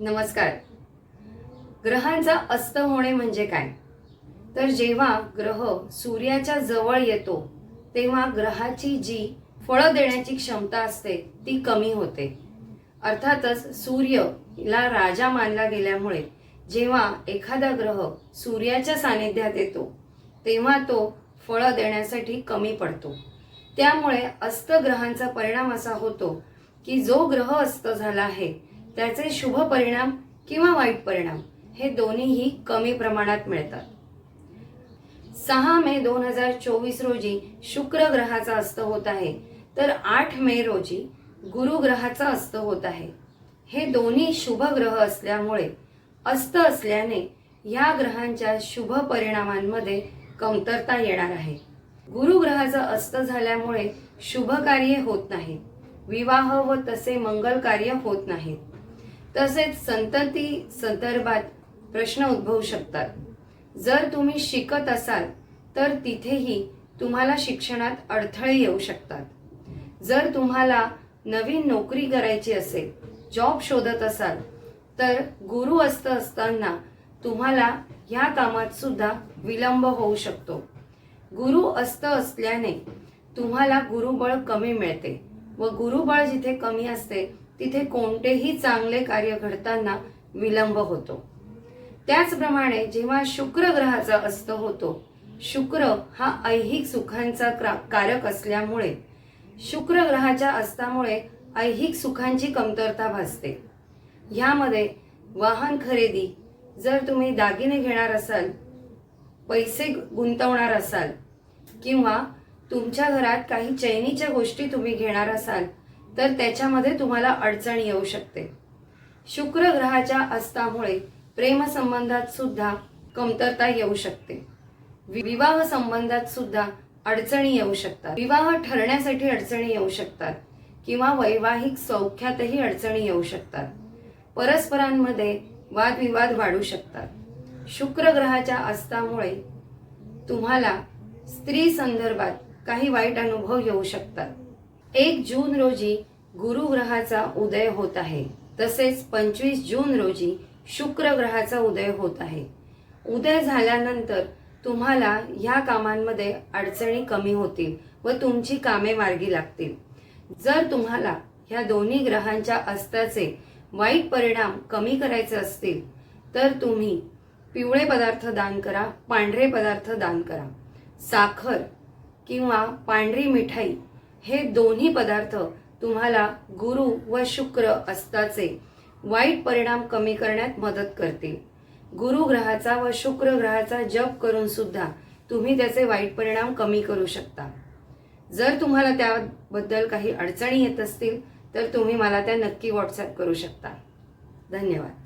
नमस्कार. ग्रहांचा अस्त होणे म्हणजे काय? तर जेव्हा ग्रह सूर्याच्या जवळ येतो तेव्हा ग्रहाची जी फळं देण्याची क्षमता असते ती कमी होते. अर्थातच सूर्यला राजा मानला गेल्यामुळे जेव्हा एखादा ग्रह सूर्याच्या सानिध्यात येतो तेव्हा तो फळं देण्यासाठी कमी पडतो. त्यामुळे अस्त ग्रहांचा परिणाम असा होतो की जो ग्रह अस्त झाला आहे त्याचे शुभ परिणाम किंवा वाईट परिणाम हे दोन्हीही कमी प्रमाणात मिळतात. सहा मे दोन हजार चोवीस रोजी शुक्र ग्रहाचा अस्त होत आहे तर आठ मे रोजी गुरु ग्रहाचा अस्त होत आहे. हे दोन्ही शुभ ग्रह असल्यामुळे अस्त असल्याने या ग्रहांच्या शुभ परिणामांमध्ये कमतरता येणार आहे. गुरु ग्रहाचा अस्त झाल्यामुळे शुभ कार्य होत नाही. विवाह व तसे मंगल कार्य होत नाहीत. तसेच संतती संदर्भात प्रश्न उद्भवू शकतात. जर तुम्ही शिकत असाल तर तिथेही तुम्हाला शिक्षणात अडथळे येऊ शकतात. जर तुम्हाला नवीन नोकरी करायची असेल जॉब शोधत असाल तर गुरु असत असताना तुम्हाला ह्या कामात सुद्धा विलंब होऊ शकतो. गुरु असत असल्याने तुम्हाला गुरुबळ कमी मिळते व गुरुबळ जिथे कमी असते तिथे कोणतेही चांगले कार्य घडताना विलंब होतो. त्याचप्रमाणे जेव्हा शुक्र ग्रहाचा अस्त होतो शुक्र हा ऐहिक सुखांचा कारक असल्यामुळे शुक्र ग्रहाच्या अस्तामुळे ऐहिक सुखांची कमतरता भासते. ह्यामध्ये वाहन खरेदी जर तुम्ही दागिने घेणार असाल पैसे गुंतवणार असाल किंवा तुमच्या घरात काही चैनीच्या गोष्टी तुम्ही घेणार असाल तर त्याच्यामध्ये तुम्हाला अडचण येऊ शकते. शुक्र ग्रहाच्या अस्तामुळे प्रेमसंबंधात सुद्धा कमतरता येऊ शकते. विवाह संबंधात सुद्धा अडचणी येऊ शकतात. विवाह ठरण्यासाठी अडचणी येऊ शकतात किंवा वैवाहिक सौख्यातही अडचणी येऊ शकतात. परस्परांमध्ये वादविवाद वाढू शकतात. शुक्र ग्रहाच्या अस्तामुळे तुम्हाला स्त्री संदर्भात काही वाईट अनुभव येऊ शकतात. एक जून रोजी गुरुग्रहाचा उदय होत आहे. तसेच पंचवीस जून रोजी शुक्र ग्रहाचा उदय होत आहे. उदय झाल्यानंतर तुम्हाला ह्या कामांमध्ये अडचणी कमी होतील व तुमची कामे मार्गी लागतील. जर तुम्हाला ह्या दोन्ही ग्रहांच्या अस्ताचे वाईट परिणाम कमी करायचे असतील तर तुम्ही पिवळे पदार्थ दान करा पांढरे पदार्थ दान करा. साखर किंवा पांढरी मिठाई हे दोन्ही पदार्थ तुम्हाला गुरु व शुक्र अस्ताचे वाईट परिणाम कमी करण्यात मदत करतील. गुरु ग्रहाचा व शुक्र ग्रहाचा जप करून सुद्धा तुम्ही त्याचे वाईट परिणाम कमी करू शकता. जर तुम्हाला त्याबद्दल काही अडचणी येत असतील तर तुम्ही मला त्या नक्की व्हॉट्सअप करू शकता. धन्यवाद.